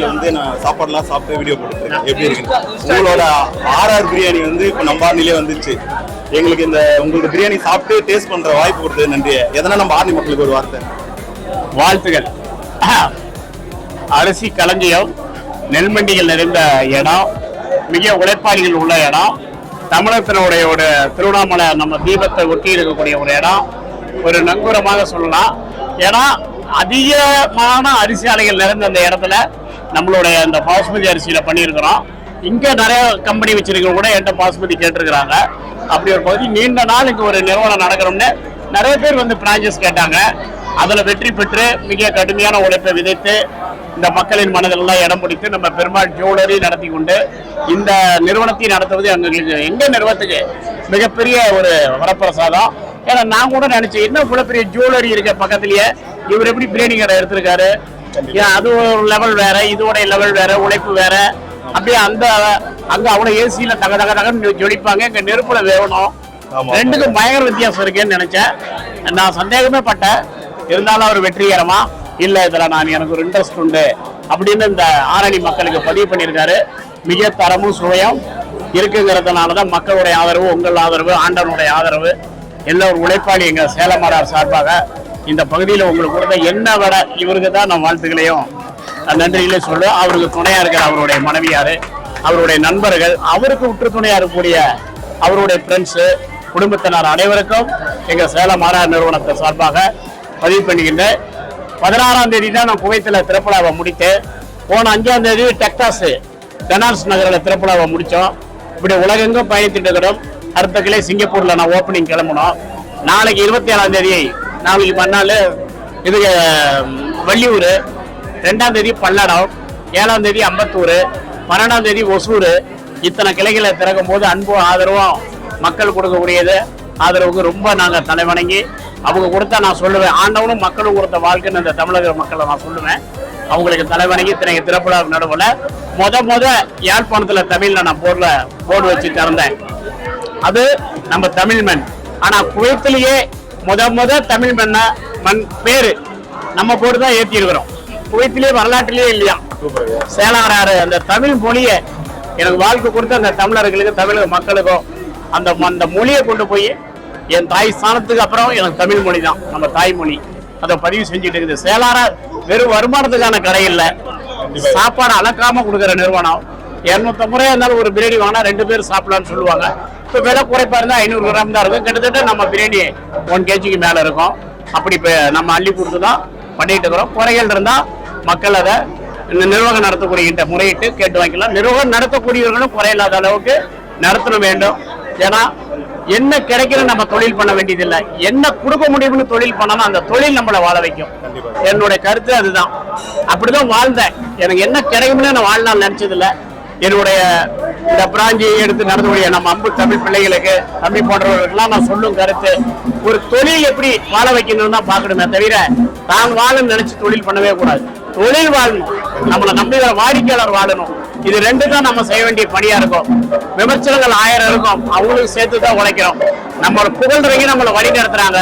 பிரியாணியில் வந்து நான் சாப்பாடுலாம் சாப்பிட்டு வீடியோ போட்டுருக்கேன் எப்படி இருக்கு உங்களோட ஆர்ஆர் பிரியாணி வந்து இப்போ நம்ம ஆர்னிலே வந்துருச்சு. எங்களுக்கு இந்த உங்களுக்கு பிரியாணி சாப்பிட்டு டேஸ்ட் பண்ணுற வாய்ப்பு கொடுத்தது நன்றி எதனா நம்ம ஆர்னி மக்களுக்கு ஒரு வார்த்தை. வாழ்த்துகள் அரிசி களஞ்சியம் நெல்மண்டிகள் நிறைந்த இடம் மிக உழைப்பாளிகள் உள்ள இடம் தமிழகத்தினுடைய ஒரு திருவண்ணாமலை நம்ம தீபத்தை ஒட்டி இருக்கக்கூடிய ஒரு இடம். ஒரு நங்கூரமாக சொல்லலாம். ஏன்னா அதிகமான அரிசி ஆலைகள் நிறைந்த அந்த இடத்துல நம்மளுடைய இந்த பாசுமதி அரிசியில் பண்ணியிருக்கிறோம். இங்கே நிறைய கம்பெனி வச்சிருக்க கூட என்கிட்ட பாசுமதி கேட்டிருக்கிறாங்க. அப்படி ஒரு பகுதி நீண்ட நாள் இங்கே ஒரு நிறுவனம் நடக்கிறோம்னு நிறைய பேர் வந்து பிரான்ச்சஸ் கேட்டாங்க. அதில் வெற்றி பெற்று மிக கடுமையான உழைப்பை விதைத்து இந்த மக்களின் மனதிலெல்லாம் இடம் பிடித்து நம்ம பெருமாள் ஜுவல்லரி நடத்தி கொண்டு இந்த நிறுவனத்தை நடத்துவது எங்களுக்கு எங்கள் நிறுவனத்துக்கு மிகப்பெரிய ஒரு வரப்பிரசாதம். ஏன்னா நான் கூட நினச்சேன் என்ன இவ்வளோ பெரிய ஜுவல்லரி இருக்க பக்கத்துலேயே இவர் எப்படி பிரியாணி கடை எடுத்திருக்காரு? அது ஒரு லெவல் வேற இதோட லெவல் வேற உழைப்பு வேற. அப்படியே அந்த அங்க அவ்வளவு ஏசியில தக தக தகன்னு ஜொலிப்பாங்க. இங்க நெருப்புல வேகணும் ஆமா. ரெண்டுக்கும் பயங்கர வித்தியாசம் இருக்கேன்னு நினைச்சேன். நான் சந்தேகமே பட்டேன். இருந்தாலும் அவர் வெற்றிகரமா இல்ல இதுல நான் எனக்கு ஒரு இன்ட்ரெஸ்ட் உண்டு. அப்படின்னு இந்த ஆரணி மக்களுக்கு பதிவு பண்ணியிருக்காரு. மிக தரமும் சுவையும் இருக்குங்கிறதுனால தான் மக்களுடைய ஆதரவு உங்கள் ஆதரவு ஆண்டவனுடைய ஆதரவு எல்லா ஒரு உழைப்பாளி எங்க சேலமாடார் சார்பாக இந்த பகுதியில் உங்களுக்கு கொடுத்த என்ன விட இவருக்கு தான் நான் வாழ்த்துக்களையும் நன்றிகளையும் சொல்லுவேன் அவருக்கு துணையாக இருக்கிற அவருடைய மனைவியார் அவருடைய நண்பர்கள் அவருக்கு உற்று துணையாக இருக்கக்கூடிய அவருடைய ஃப்ரெண்ட்ஸு குடும்பத்தினர் அனைவருக்கும் எங்கள் சேலம் மாறார் நிறுவனத்தை சார்பாக பதிவு பண்ணிக்கின்றேன். பதினாறாம் தேதி தான் நான் குவைத்தில் திறப்புலாவை முடித்து போன அஞ்சாம் தேதி டெக்டாஸ் டெனார்ஸ் நகரில் திறப்புலாவை முடித்தோம். இப்படி உலகெங்கும் பயணித்துட்டு இருக்கிறோம். அடுத்த கிளை சிங்கப்பூரில் நான் ஓப்பனிங் கிளம்பணும். நாளைக்கு இருபத்தி ஏழாம் தேதி நாளைக்கு மறுநாள் இது வள்ளியூர் ரெண்டாம் தேதி பல்லடம் ஏழாம் தேதி அம்பத்தூர் பன்னெண்டாம் தேதி ஒசூர். இத்தனை கிளைகளை திறக்கும் போது அன்பும் ஆதரவும் மக்கள் கொடுக்கக்கூடியது. ஆதரவுக்கு ரொம்ப நாங்கள் தலைவணங்கி அவங்க கொடுத்தா நான் சொல்லுவேன். ஆண்டவனும் மக்களும் கொடுத்த வாழ்க்கைன்னு இந்த தமிழக மக்களை நான் சொல்லுவேன். அவங்களுக்கு தலைவணங்கி இத்தனை திறப்புலா நடுவில் முத முத யாழ்ப்பாணத்தில் தமிழில் நான் போர்டில் போர்டு வச்சு திறந்தேன். அது நம்ம தமிழ் ஆனால் குவைத்திலேயே முத முத தமிழ் மண்ண மண் பேரு நம்ம போட்டு தான் ஏற்றிருக்கிறோம் குவைத்திலே வரலாற்றிலேயே இல்லையா? சேலாராறு அந்த தமிழ் மொழியை எனக்கு வாழ்க்கை கொடுத்த அந்த தமிழர்களுக்கும் தமிழக மக்களுக்கும் அந்த அந்த மொழியை கொண்டு போய் என் தாய் ஸ்தானத்துக்கு அப்புறம் எனக்கு தமிழ் மொழி தான் நம்ம தாய்மொழி அதை பதிவு செஞ்சுட்டு இருக்குது. சேலாரா வெறும் வருமானத்துக்கான கடை இல்லை. சாப்பாடு அளக்காம கொடுக்குற நிறுவனம். இரநூத்தம்பது ரூபாய் இருந்தாலும் ஒரு பிரியாணி வாங்கினா ரெண்டு பேர் சாப்பிடலாம்னு சொல்லுவாங்க. இப்போ விலை குறைப்பா இருந்தால் ஐநூறு கிராம் தான் இருக்கும். கிட்டத்தட்ட நம்ம பிரியாணி ஒன் கேஜிக்கு மேலே இருக்கும். அப்படி இப்போ நம்ம அள்ளி கொடுத்து தான் பண்ணிட்டு இருக்கிறோம். குறைகள் இருந்தால் மக்கள் அதை இந்த நிர்வாகம் நடத்தக்கூடிய முறையிட்டு கேட்டு வாங்கிக்கலாம். நிர்வாகம் நடத்தக்கூடியவர்களும் குறையில்லாத அளவுக்கு நடத்தணும் வேண்டும். ஏன்னா என்ன கிடைக்குன்னு நம்ம தொழில் பண்ண வேண்டியதில்லை. என்ன கொடுக்க முடியும்னு தொழில் பண்ணாலும் அந்த தொழில் நம்மளை வாழ வைக்கும். என்னுடைய கருத்து அதுதான். அப்படிதான் வாழ்ந்தேன். எனக்கு என்ன கிடைக்கும்னு நான் வாழ்நாள் நினைச்சதில்ல. என்னுடைய இந்த பிராஞ்சியை எடுத்து நடந்தக்கூடிய நம்ம அம்பு தமிழ் பிள்ளைகளுக்கு தம்பி போன்றவர்களுக்கெல்லாம் நான் சொல்லும் கருத்து. ஒரு தொழில் எப்படி வாழ வைக்கணும்னு தான் பார்க்கணுமே தவிர தான் வாழும் நினைச்சு தொழில் பண்ணவே கூடாது. தொழில் வாழணும். நம்மளை நம்புகிற வாடிக்கையாளர் வாழணும். இது ரெண்டு தான் நம்ம செய்ய வேண்டிய பணியா இருக்கும். விமர்சனங்கள் ஆயிரம் இருக்கும். அவங்களுக்கு சேர்த்து தான் உழைக்கிறோம். நம்மளை புகழ்றவங்க நம்மளை வழி நடத்துறாங்க.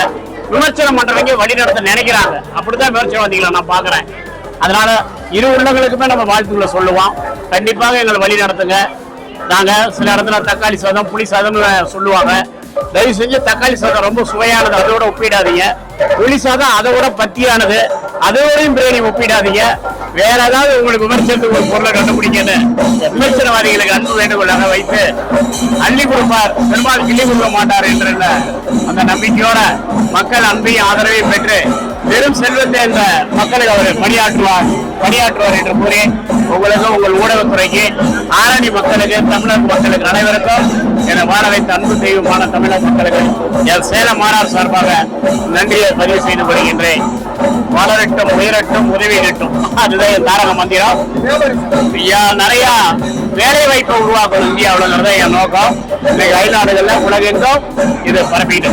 விமர்சனம் பண்றவங்க வழி நடத்த நினைக்கிறாங்க. அப்படிதான் விமர்சனவாதிகளை நான் பாக்குறேன் அதனால இரு உள்ளங்களுக்குமே நம்ம வாழ்த்துக்களை சொல்லுவோம். கண்டிப்பாக எங்களை வழி நடத்துங்க. நாங்கள் சில இடத்துல தக்காளி சாதம் புளி சாதம்னு சொல்லுவாங்க. தயவு செஞ்சு தக்காளி சாதம் ரொம்ப சுவையானது அதோட ஒப்பிடாதீங்க. புளி சாதம் அதை விட பத்தியானது அதோடையும் பிரியாணி ஒப்பிடாதீங்க. வேற ஏதாவது உங்களுக்கு விமர்சனத்துக்கு ஒரு பொருளை கண்டுபிடிக்கன்னு விமர்சனவாதிகளுக்கு அன்பு வேண்டுகோளாக வைத்து அள்ளி கொடுப்பார். பெரும்பாலும் கிள்ளி கொடுக்க மாட்டார் என்ற அந்த நம்பிக்கையோட மக்கள் அன்பையும் ஆதரவையும் பெற்று பெரும் செல்வந்தே இந்த மக்களுக்கு அவர் பணியாற்றுவார் பணியாற்றுவார் என்று கூறி உங்களுக்கும் உங்கள் ஊடகத்துறைக்கு ஆரணி மக்களுக்கு தமிழக மக்களுக்கு அனைவருக்கும் என வாழ வைத்த அன்பு தெய்வமான தமிழக மக்களுக்கு என் சேலம் மாநாடு சார்பாக நன்றியை பதிவு செய்து கொள்கின்றேன். வளரட்டும் உயரட்டும் உதவிடட்டும். அதுதான் என் தாரக மந்திரம். நிறைய வேலை வாய்ப்பை உருவாக்கணும் இந்தியாவில் என் நோக்கம். இன்னைக்கு அயல்நாடுகள்ல உலகெங்கும் இது பரப்பிட்டு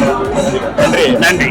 நன்றி நன்றி.